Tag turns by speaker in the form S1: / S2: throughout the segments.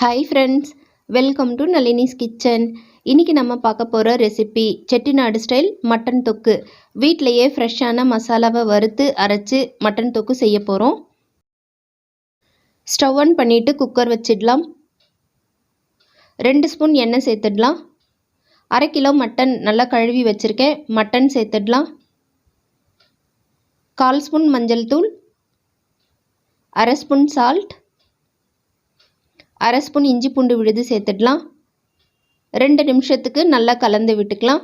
S1: Hi friends welcome to Nalini's kitchen இன்றைக்கி நம்ம பார்க்க போகிற ரெசிபி செட்டிநாடு ஸ்டைல் மட்டன் தொக்கு. வீட்டிலையே ஃப்ரெஷ்ஷான மசாலாவை வறுத்து அரைச்சி மட்டன் தொக்கு செய்ய போகிறோம் ஸ்டவ் ஆன் பண்ணிவிட்டு குக்கர் வச்சிடலாம். ரெண்டு ஸ்பூன் எண்ணெய் சேர்த்துடலாம். அரை கிலோ மட்டன் நல்லா கழுவி வச்சுருக்கேன். மட்டன் சேர்த்துடலாம். கால் ஸ்பூன் மஞ்சள் தூள். அரை ஸ்பூன் சால்ட் அரை ஸ்பூன் இஞ்சி பூண்டு விழுது சேர்த்துடலாம். ரெண்டு நிமிஷத்துக்கு நல்லா கலந்து விட்டுக்கலாம்.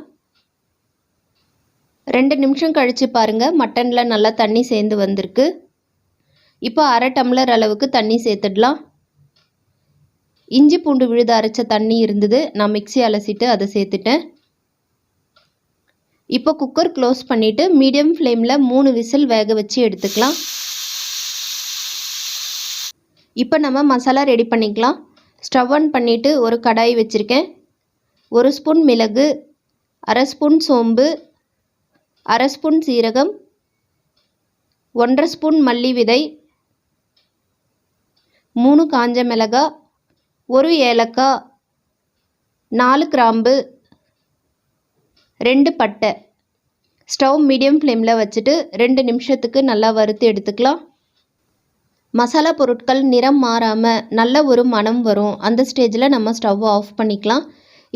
S1: ரெண்டு நிமிஷம் கழித்து பாருங்கள் மட்டனில் நல்லா தண்ணி சேர்ந்து வந்திருக்கு. இப்போ அரை டம்ளர் அளவுக்கு தண்ணி சேர்த்துடலாம். இஞ்சி பூண்டு விழுது அரைச்ச தண்ணி இருந்தது நான் மிக்சி அலசிட்டு அதை சேர்த்துட்டேன். இப்போ குக்கர் க்ளோஸ் பண்ணிவிட்டு மீடியம் ஃப்ளேமில் மூணு விசில் வேக வச்சு எடுத்துக்கலாம். இப்போ நம்ம மசாலா ரெடி பண்ணிக்கலாம். ஸ்டவ் ஆன் பண்ணிவிட்டு ஒரு கடாய் வச்சுருக்கேன். ஒரு ஸ்பூன் மிளகு அரை ஸ்பூன் சோம்பு அரை ஸ்பூன் சீரகம் ஒன்றரை ஸ்பூன் மல்லி விதை மூணு காஞ்ச மிளகா ஒரு ஏலக்காய் நாலு கிராம்பு ரெண்டு பட்டை. ஸ்டவ் மீடியம் ஃப்ளேமில் வச்சுட்டு ரெண்டு நிமிஷத்துக்கு நல்லா வறுத்து எடுத்துக்கலாம். மசாலா பொருட்கள் நிறம் மாறாமல் நல்ல ஒரு மனம் வரும். அந்த ஸ்டேஜில் நம்ம ஸ்டவ்வை ஆஃப் பண்ணிக்கலாம்.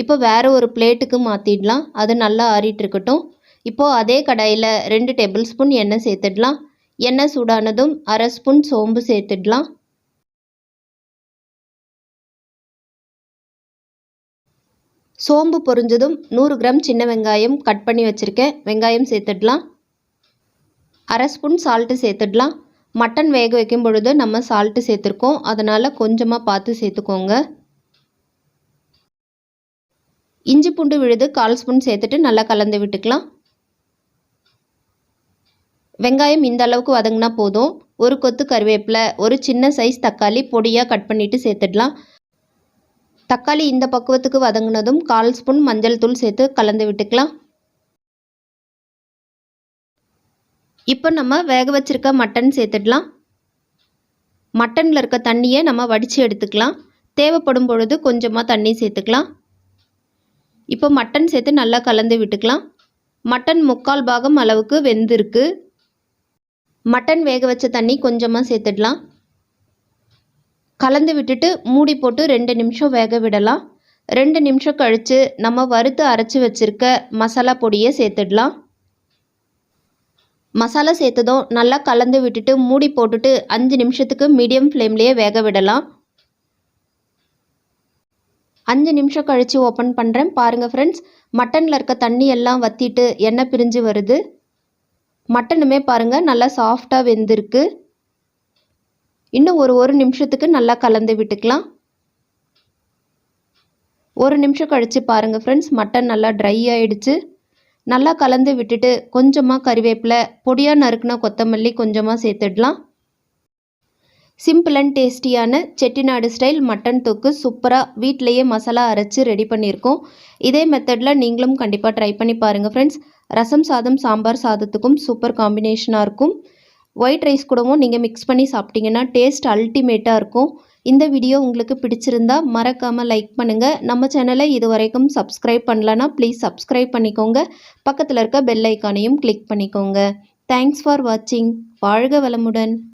S1: இப்போ வேறு ஒரு பிளேட்டுக்கு மாற்றிடலாம் அது நல்லா ஆறிட்டு இருக்கட்டும். இப்போது அதே கடாயில் ரெண்டு டேபிள் ஸ்பூன் எண்ணெய் சேர்த்துடலாம். எண்ணெய் சூடானதும் அரை ஸ்பூன் சோம்பு சேர்த்துடலாம். சோம்பு பொரிஞ்சதும் நூறு கிராம் சின்ன வெங்காயம் கட் பண்ணி வச்சுருக்கேன். வெங்காயம் சேர்த்துடலாம். அரை ஸ்பூன் சால்ட்டு சேர்த்துடலாம். மட்டன் வேக வைக்கும் பொழுது நம்ம சால்ட்டு சேர்த்துருக்கோம். அதனால் கொஞ்சமாக பார்த்து சேர்த்துக்கோங்க. இஞ்சி பூண்டு விழுது கால் ஸ்பூன் சேர்த்துட்டு நல்லா கலந்து விட்டுக்கலாம். வெங்காயம் இந்த அளவுக்கு வதங்கினா போதும். ஒரு கொத்து கருவேப்பிலை ஒரு சின்ன சைஸ் தக்காளி பொடியாக கட் பண்ணிவிட்டு சேர்த்துடலாம். தக்காளி இந்த பக்குவத்துக்கு வதங்கினதும் கால் ஸ்பூன் மஞ்சள் தூள் சேர்த்து கலந்து விட்டுக்கலாம். இப்போ நம்ம வேக வச்சுருக்க மட்டன் சேர்த்துடலாம். மட்டனில் இருக்க தண்ணியை நம்ம வடித்து எடுத்துக்கலாம். தேவைப்படும் பொழுது கொஞ்சமாக தண்ணி சேர்த்துக்கலாம். இப்போ மட்டன் சேர்த்து நல்லா கலந்து விட்டுக்கலாம். மட்டன் முக்கால் பாகம் அளவுக்கு வெந்திருக்கு. மட்டன் வேக வச்ச தண்ணி கொஞ்சமாக சேர்த்துடலாம். கலந்து விட்டுட்டு மூடி போட்டு ரெண்டு நிமிஷம் வேக விடலாம். ரெண்டு நிமிஷம் கழித்து நம்ம வறுத்து அரைச்சி வச்சுருக்க மசாலா பொடியை சேர்த்துடலாம். மசாலா சேர்த்ததும் நல்லா கலந்து விட்டுட்டு மூடி போட்டுட்டு அஞ்சு நிமிஷத்துக்கு மீடியம் ஃப்ளேம்லேயே வேக விடலாம். அஞ்சு நிமிஷம் கழித்து ஓப்பன் பண்ணுறேன் பாருங்கள் ஃப்ரெண்ட்ஸ் மட்டனில் இருக்க தண்ணி எல்லாம் வற்றிட்டு எண்ணெய் பிரிஞ்சு வருது. மட்டனுமே பாருங்கள் நல்லா சாஃப்டாக வெந்திருக்கு. இன்னும் ஒரு ஒரு நிமிஷத்துக்கு நல்லா கலந்து விட்டுக்கலாம். ஒரு நிமிஷம் கழித்து பாருங்கள் ஃப்ரெண்ட்ஸ் மட்டன் நல்லா ட்ரை ஆகிடுச்சு நல்லா கலந்து விட்டுட்டு கொஞ்சமாக கறிவேப்பிலை பொடியாக நறுக்குனா கொத்தமல்லி கொஞ்சமாக சேர்த்துடலாம். சிம்பிள் அண்ட் டேஸ்டியான செட்டிநாடு ஸ்டைல் மட்டன் தொக்கு சூப்பராக வீட்டிலையே மசாலா அரைச்சி ரெடி பண்ணியிருக்கோம். இதே மெத்தடில் நீங்களும் கண்டிப்பாக ட்ரை பண்ணி பாருங்கள் ஃப்ரெண்ட்ஸ் ரசம் சாதம் சாம்பார் சாதத்துக்கும் சூப்பர் காம்பினேஷனாக இருக்கும். ஒயிட் ரைஸ் கூடவும் நீங்கள் மிக்ஸ் பண்ணி சாப்பிட்டீங்கன்னா டேஸ்ட் அல்டிமேட்டாக இருக்கும். இந்த வீடியோ உங்களுக்கு பிடிச்சிருந்தா மறக்காமல் லைக் பண்ணுங்கள் நம்ம சேனலை இது வரைக்கும் சப்ஸ்கிரைப் பண்ணலன்னா ப்ளீஸ் சப்ஸ்கிரைப் பண்ணிக்கோங்க. பக்கத்தில் இருக்க பெல் ஐக்கானையும் கிளிக் பண்ணிக்கோங்க. தேங்க்ஸ் ஃபார் வாட்சிங் வாழ்க வளமுடன்.